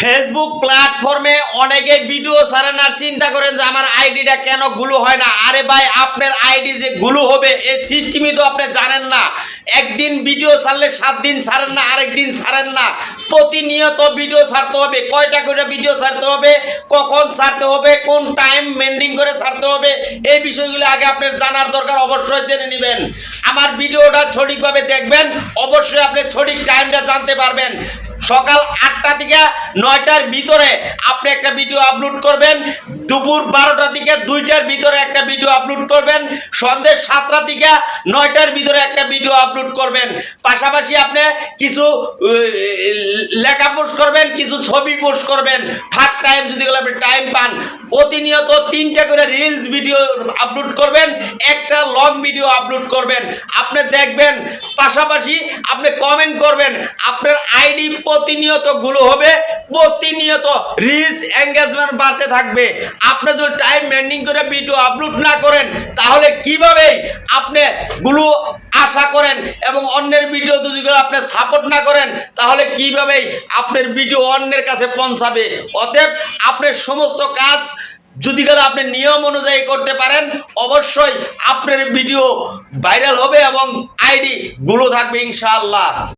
Facebook প্ল্যাটফর্মে অনেকে video ছাড়েন আর চিন্তা করেন যে আমার আইডিটা কেনগুলো হয় না। আরে ভাই, আপনার আইডি যে গুলো হবে এই সিস্টেমই তো আপনি জানেন না। একদিন ভিডিও ছাড়লে সাত দিন ছাড়েন না, আরেক দিন ছাড়েন না। প্রতিনিয়ত ভিডিও ছাড়তে হবে, কয়টা করে ভিডিও ছাড়তে হবে, কখন ছাড়তে হবে, কোন টাইম মেন্ডিং করে ছাড়তে হবে, এই বিষয়গুলো আগে আপনার জানার দরকার, অবশ্যই জেনে নেবেন। আমার ভিডিওটা সঠিকভাবে দেখবেন, অবশ্যই আপনি সঠিক টাইমটা জানতে পারবেন। সকাল আটটা থেকে নয়টার ভিতরে আপনি একটা ভিডিও আপলোড করবেন, দুপুর বারোটার দিকে দুইটার ভিতরে একটা ভিডিও আপলোড করবেন, সন্ধ্যে সাতটা দিকে নয়টার ভিতরে একটা ভিডিও আপলোড করবেন। পাশাপাশি আপনি কিছু লেখা পোস্ট করবেন, কিছু ছবি পোস্ট করবেন। ফাঁক টাইম যদি আপনি টাইম পান। প্রতিনিয়ত তিনটা করে রিলস ভিডিও আপলোড করবেন, একটা লং ভিডিও আপলোড করবেন। আপনি দেখবেন, পাশাপাশি আপনি কমেন্ট করবেন, আপনার আইডি প্রতিনিয়তগুলো হবে, প্রতিনিয়ত রিলস এঙ্গেজমেন্ট বাড়তে থাকবে। আপনি যদি টাইম মেনটেন করে ভিডিও আপলোড না করেন, তাহলে কীভাবে আপনি গুলো আশা করেন এবং অন্যের ভিডিও যদি আপনি সাপোর্ট না করেন, তাহলে কিভাবেই আপনার ভিডিও অন্যের কাছে পৌঁছাবে? অতএব আপনার সমস্ত কাজ যদি গেলে আপনি নিয়ম অনুযায়ী করতে পারেন, অবশ্যই আপনার ভিডিও ভাইরাল হবে এবং আইডি গুলো থাকবে ইনশাআল্লাহ।